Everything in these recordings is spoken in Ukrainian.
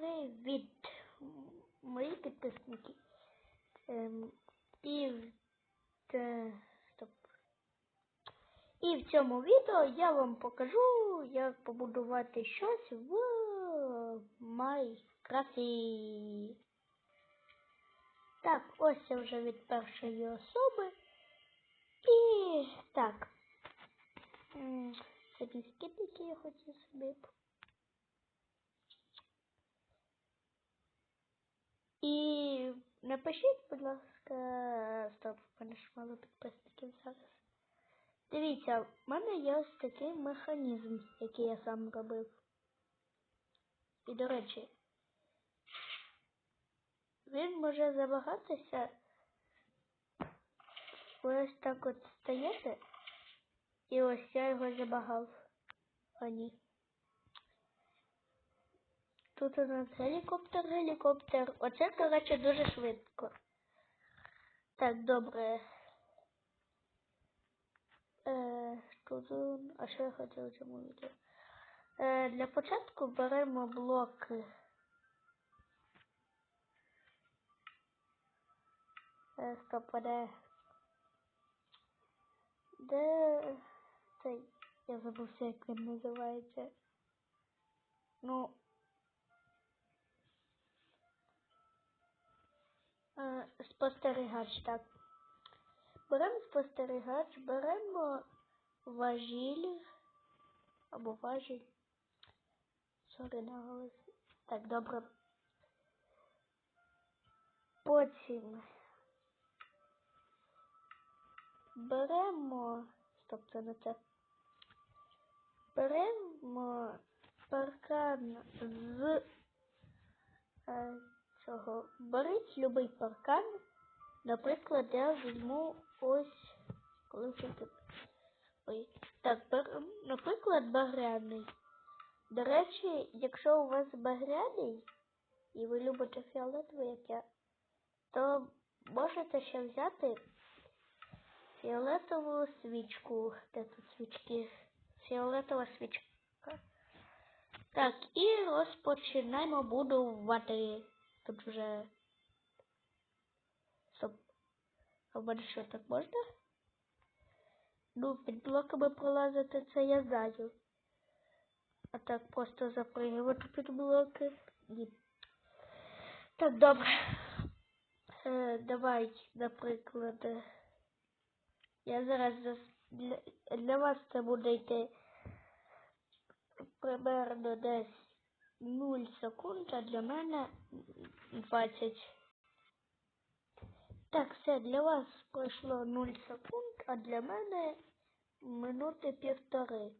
привіт, мої підписники. Ем, і, в, те, стоп. і в цьому відео я вам покажу, як побудувати щось в Майнкрафті. Так, ось це вже від першої особи. І так. Це скид, який я хочу собі. І напишіть, будь ласка, стоп, в мене ж мало підписників зараз. Дивіться, в мене є ось такий механізм, який я сам робив. І, до речі, він може забагатися. Ви ось так от стаєте. І ось я його забагав. А ні. Тут у нас гелікоптер, гелікоптер. Оце, коротше, дуже швидко. Так, добре. Е, тут, а що я хотів у цьому відео? Е, для початку беремо блоки. Е, стоп, де? Де цей? Я забувся, як він називається. Ну, спостерігач, так. Беремо спостерігач, беремо важіль або важіль. Сори на голос. Так, добре. Потім беремо... Стоп, це не це. Беремо паркан з цього. Беріть любий паркан. Наприклад, я візьму ось коли Ой. Так, бер... наприклад, багряний. До речі, якщо у вас багряний і ви любите фіолетовий, як я, то можете ще взяти фіолетову свічку. Де тут свічки? Фіолетова свічка. Так, і розпочинаємо будувати. Тут вже... Стоп. А що так можна? Ну, під блоками пролазити це я знаю. А так просто запригувати під блоки. Ні. Так, добре. Е, Давай, наприклад. Я зараз для, для вас це буде йти примерно десь 0 секунд, а для мене 20. Так, все, для вас пройшло 0 секунд, а для мене минути півтори.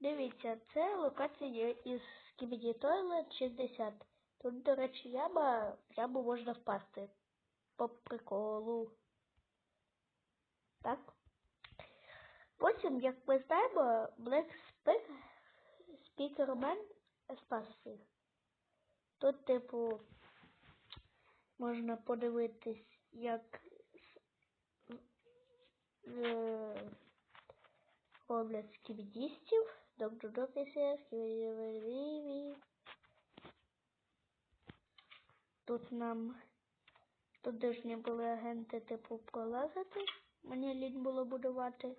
Дивіться, це локація із Skibidi Toilet 60. Тут, до речі, яма, яму можна впасти. По приколу. Так. Потім, як ми знаємо, Black Speakerman спас. Тут, типу, можна подивитись, як роблять скібідістів, доктор Допісер, скібідіві. Тут нам тут должні були агенти типу пролазити. Мені лінь було будувати.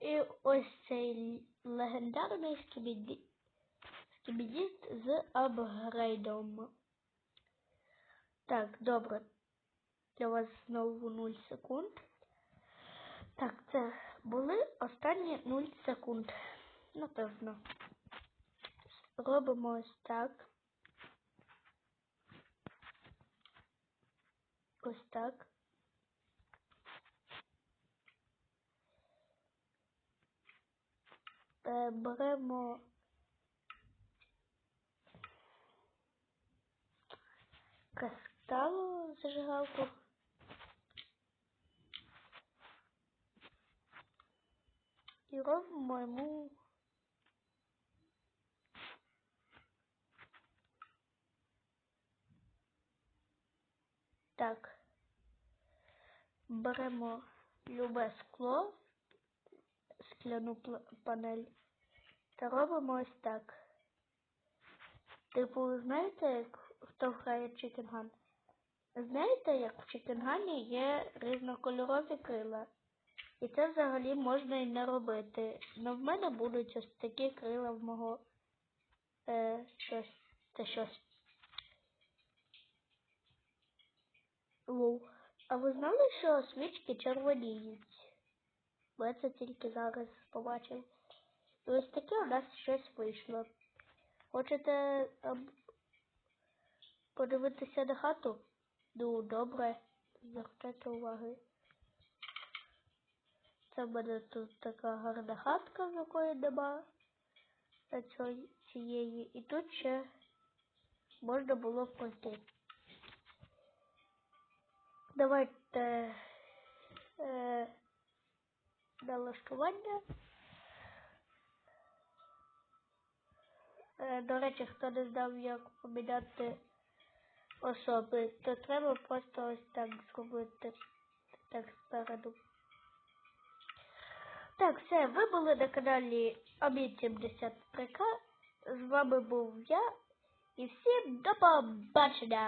І ось цей легендарний скібіді... скібідіст з апгрейдом. Так, добре. Для вас знову 0 секунд. Так, це були останні 0 секунд. Напевно. Робимо ось так. Ось так. Е, беремо каскалу зажигалку. І робимо йому так. Беремо любе скло, скляну панель та робимо ось так. Типу, ви знаєте, як хто грає Чікінган? Знаєте, як в Чікінгані є різнокольорові крила. І це взагалі можна і не робити. Ну в мене будуть ось такі крила в мого е, щось. Це щось. Лоу. А ви знали, що свічки червоніють? Бо я це тільки зараз побачив. І ось таке у нас щось вийшло. Хочете ем, подивитися на хату? Ну, добре, звертайте уваги. Це в мене тут така гарна хатка, в якої нема на цієї. І тут ще можна було пройти. Давайте е, налаштування. Е, до речі, хто не знав, як поміняти особи, то треба просто ось так зробити. Так спереду. Так, все, ви були на каналі Обід 73К. З вами був я. І всім до побачення!